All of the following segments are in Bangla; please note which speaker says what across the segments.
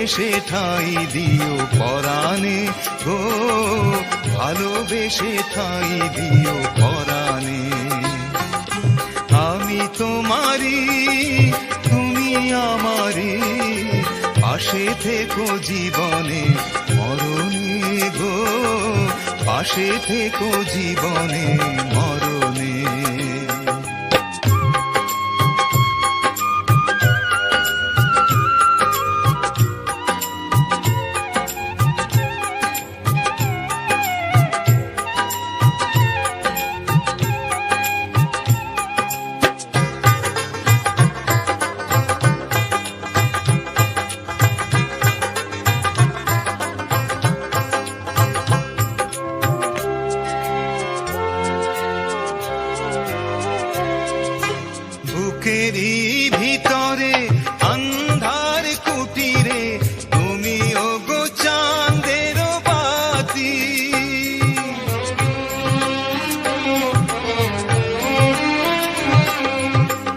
Speaker 1: ভালোবেসে ঠাই দিও পরাণে গো, ভালোবেসে ঠাই দিও পরাণে। আমি তোমারি তুমি আমারি পাশে থেকো জীবনে মরণে গো, পাশে থেকো জীবনে মরণে বুকেরই ভিতরে, অন্ধার কুটিরে, তুমি ও চাঁদের বাতি।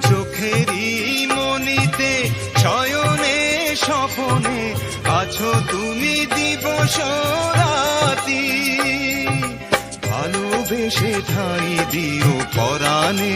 Speaker 1: চোখেরই মনিতে শয়নে স্বপনে আছো তুমি দিবস রাতি। ভালোবেসে ঠাই দিও পরাণে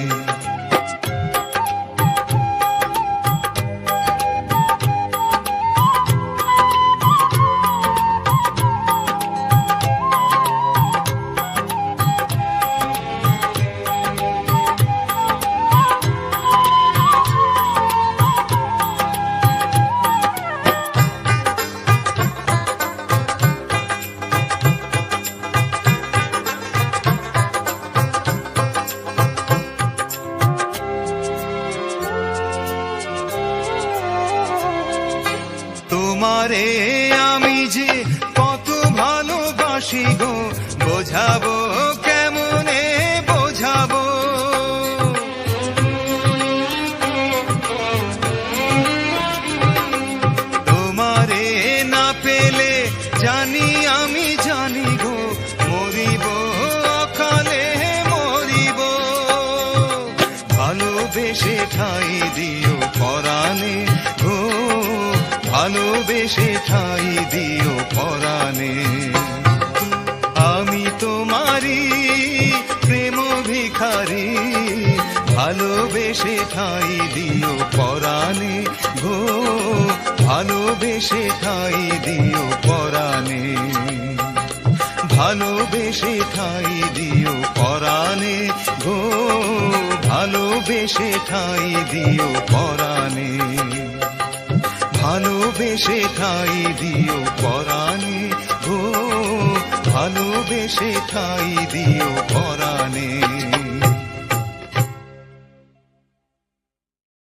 Speaker 1: তোমারে আমি যে কত ভালোবাসি গো, বোঝাবো কেমনে, বোঝাবো? তোমারে না পেলে জানি আমি জানি গো, মরিব অকালে, মরিব। ভালোবেসে ঠাই দিও ভালোবেসে ঠাই দিও পরাণে। আমি তোমারি প্রেম ভিখারি, ভালোবেসে ঠাই দিও পরাণে গো, ভালোবেসে ঠাই দিও পরাণে। ভালোবেসে ঠাই দিও পরাণে গো, ভালোবেসে ঠাই দিও পরাণে। ভালোবেসে ঠাই দিও পরাণে গো। ভালোবেসে ঠাই দিও পরাণে।